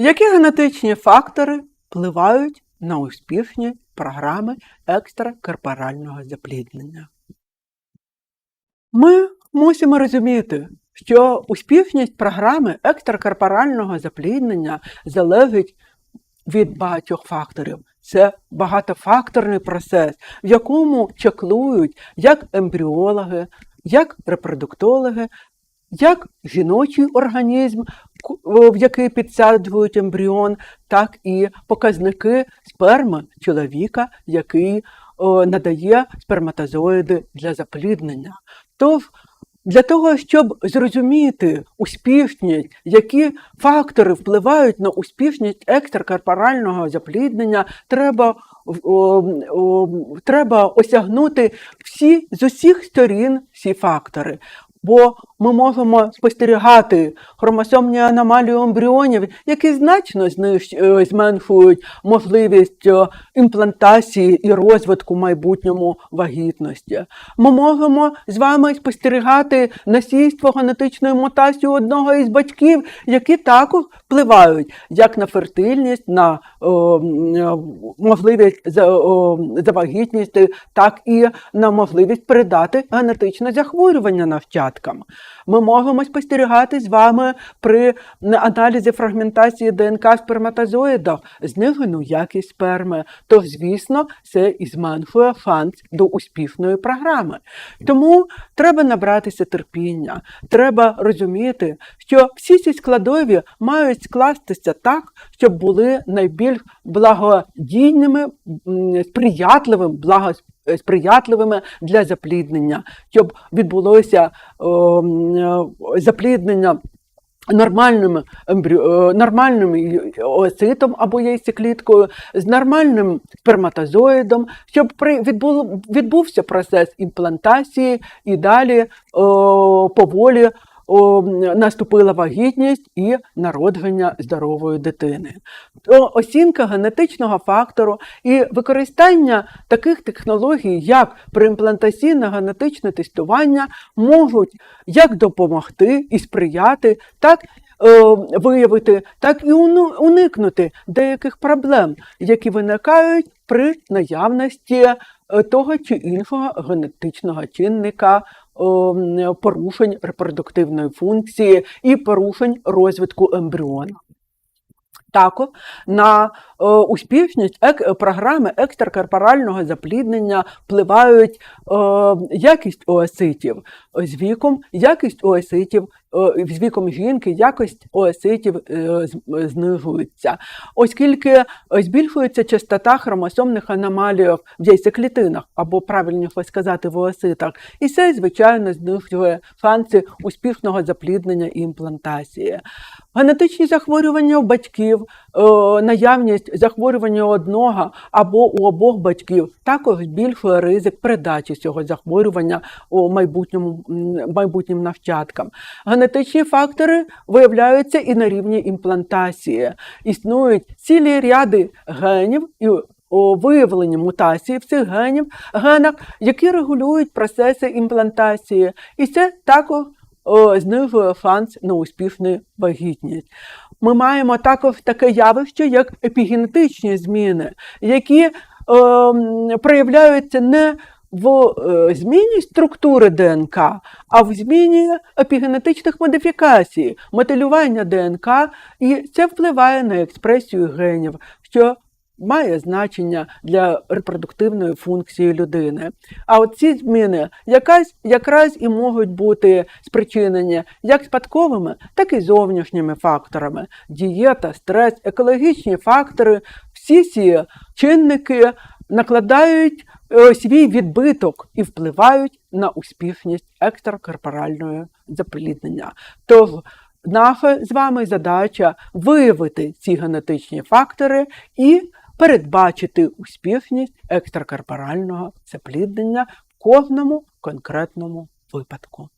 Які генетичні фактори впливають на успішні програми екстракорпорального запліднення? Ми мусимо розуміти, що успішність програми екстракорпорального запліднення залежить від багатьох факторів. Це багатофакторний процес, в якому чаклують як ембріологи, як репродуктологи, як жіночий організм, в який підсаджують ембріон, так і показники сперми чоловіка, який надає сперматозоїди для запліднення. Тож для того, щоб зрозуміти успішність, які фактори впливають на успішність екстракорпорального запліднення, треба, о, о, треба осягнути всі з усіх сторін всі фактори. Бо ми можемо спостерігати хромосомні аномалії ембріонів, які значно е, зменшують можливість е, імплантації і розвитку в майбутньому вагітності. Ми можемо з вами спостерігати насильство генетичної мутації одного із батьків, які також впливають як на фертильність, на о, е, можливість за, о, завагітності, так і на можливість передати генетичне захворювання нащадкам. Ми можемо спостерігати з вами при аналізі фрагментації ДНК в сперматозоїдах знижену якість сперми, то, звісно, це і зменшує шанс до успішної програми. Тому треба набратися терпіння, треба розуміти, що всі ці складові мають скластися так, щоб були найбільш благодійними, сприятливим, благо сприятливими для запліднення, щоб відбулося е, запліднення. Нормальним е, нормальним оцитом або яйцекліткою, з нормальним сперматозоїдом, щоб відбувся процес імплантації і далі о, поволі о, наступила вагітність і народження здорової дитини. То оцінка генетичного фактору і використання таких технологій, як преімплантаційне генетичне тестування, можуть як допомогти і сприяти, так виявити, так і уникнути деяких проблем, які виникають при наявності е, того чи іншого генетичного чинника порушень репродуктивної функції і порушень розвитку ембріона. Також на успішність програми екстракорпорального запліднення впливають якість оаситів з віком, якість ооситів е, з віком жінки, якість ооситів е, знижується, оскільки е, збільшується частота хромосомних аномалій в яйцеклітинах, або правильніше сказати, в ооситах, і це, звичайно, знижує шанси успішного запліднення і імплантації. Генетичні захворювання у батьків, е, наявність захворювання одного або у обох батьків також збільшує ризик передачі цього захворювання у майбутньому майбутнім нащадкам. Генетичні фактори виявляються і на рівні імплантації. Існують цілі ряди генів і виявлені мутації в цих генів, генах, які регулюють процеси імплантації. І це також знижує шанс на успішну вагітність. Ми маємо також таке явище, як епігенетичні зміни, які е, проявляються не в е, зміні структури ДНК, а в зміні епігенетичних модифікацій, метилювання ДНК, і це впливає на експресію генів, що має значення для репродуктивної функції людини. А от ці зміни якась, якраз і можуть бути спричинені як спадковими, так і зовнішніми факторами. Дієта, стрес, екологічні фактори, всі ці чинники накладають е, свій відбиток і впливають на успішність екстракорпорального запліднення. Тож наша з вами задача виявити ці генетичні фактори і передбачити успішність екстракорпорального запліднення в кожному конкретному випадку.